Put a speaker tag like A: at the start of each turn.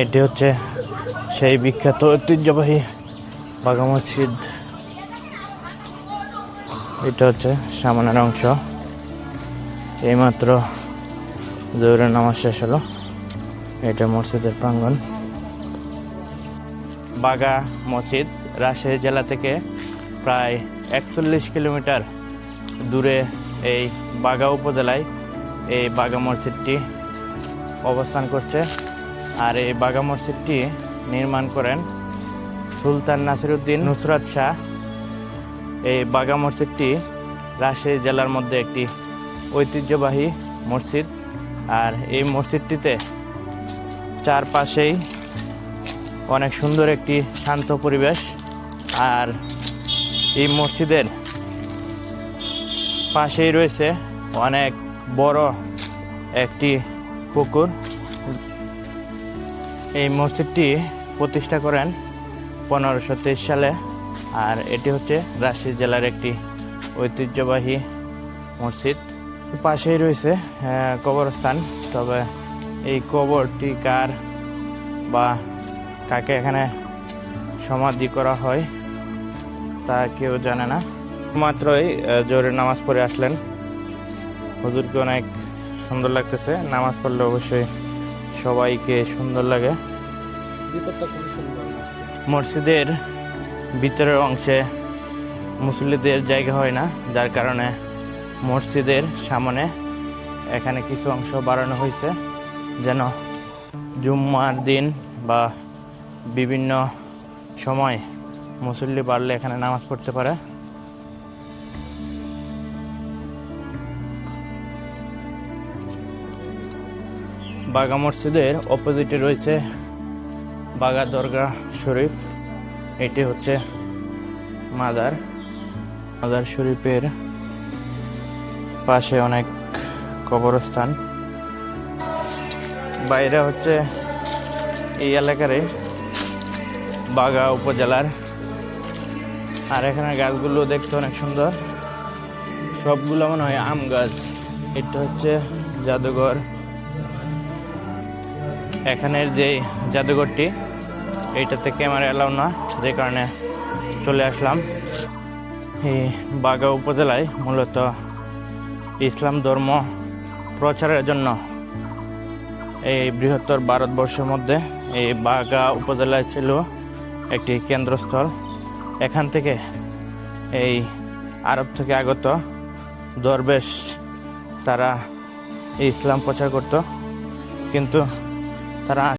A: এটি হচ্ছে সেই বিখ্যাত ঐতিহ্যবাহী বাঘা মসজিদ। এটা হচ্ছে সামনের অংশ। এইমাত্র জোরের নামাজ শেষ হলো। এটা মসজিদের প্রাঙ্গণ। বাগা মসজিদ রাজশাহী জেলা থেকে প্রায় একচল্লিশ কিলোমিটার দূরে এই বাগা উপজেলায় এই বাগা মসজিদটি অবস্থান করছে। আর এই বাগা মসজিদটি নির্মাণ করেন সুলতান নাসিরুদ্দিন নুসরাত শাহ। এই বাগা মসজিদটি রাজশাহী জেলার মধ্যে একটি ঐতিহ্যবাহী মসজিদ। আর এই মসজিদটিতে চারপাশেই অনেক সুন্দর একটি শান্ত পরিবেশ। আর এই মসজিদের পাশেই রয়েছে অনেক বড় একটি পুকুর। এই মসজিদটি প্রতিষ্ঠা করেন পনেরোশো সালে, আর এটি হচ্ছে রাজশাহী জেলার একটি ঐতিহ্যবাহী মসজিদ। পাশেই রয়েছে কবরস্থান। তবে এই কবরটি কার বা কাকে এখানে সমাধি করা হয়, তা কেউ জানে না। মাত্রই জোহরের নামাজ পড়ে আসলেন। হুজুরকে অনেক সুন্দর লাগতেছে। নামাজ পড়লে অবশ্যই সবাইকে সুন্দর লাগে। মসজিদের ভিতরের অংশে মুসল্লিদের জায়গা হয় না যার কারণে মসজিদের সামনে এখানে কিছু অংশ বাড়ানো হয়েছে যেন জুম্মার দিন বা বিভিন্ন সময় মুসল্লি বাড়লে এখানে নামাজ পড়তে পারে বাগা মসজিদের অপোজিটে রয়েছে বাগা দরগা শরীফ। এটি হচ্ছে মাদার। মাদার শরীফের পাশে অনেক কবরস্থান। বাইরে হচ্ছে এই এলাকারে বাগা উপজেলার। আর এখানে গাছগুলো দেখতে অনেক সুন্দর। সবগুলো মনে হয় আম গাছ। এটা হচ্ছে জাদুঘর। এখানের যে জাদুঘরটি এইটাতে ক্যামেরা এলাও না, যে কারণে চলে আসলাম। এই বাগা উপজেলায় মূলত ইসলাম ধর্ম প্রচারের জন্য এই বৃহত্তর ভারতবর্ষের মধ্যে এই বাগা উপজেলায় ছিল একটি কেন্দ্রস্থল। এখান থেকে এই আরব থেকে আগত দরবেশ, তারা ইসলাম প্রচার করত। কিন্তু তারা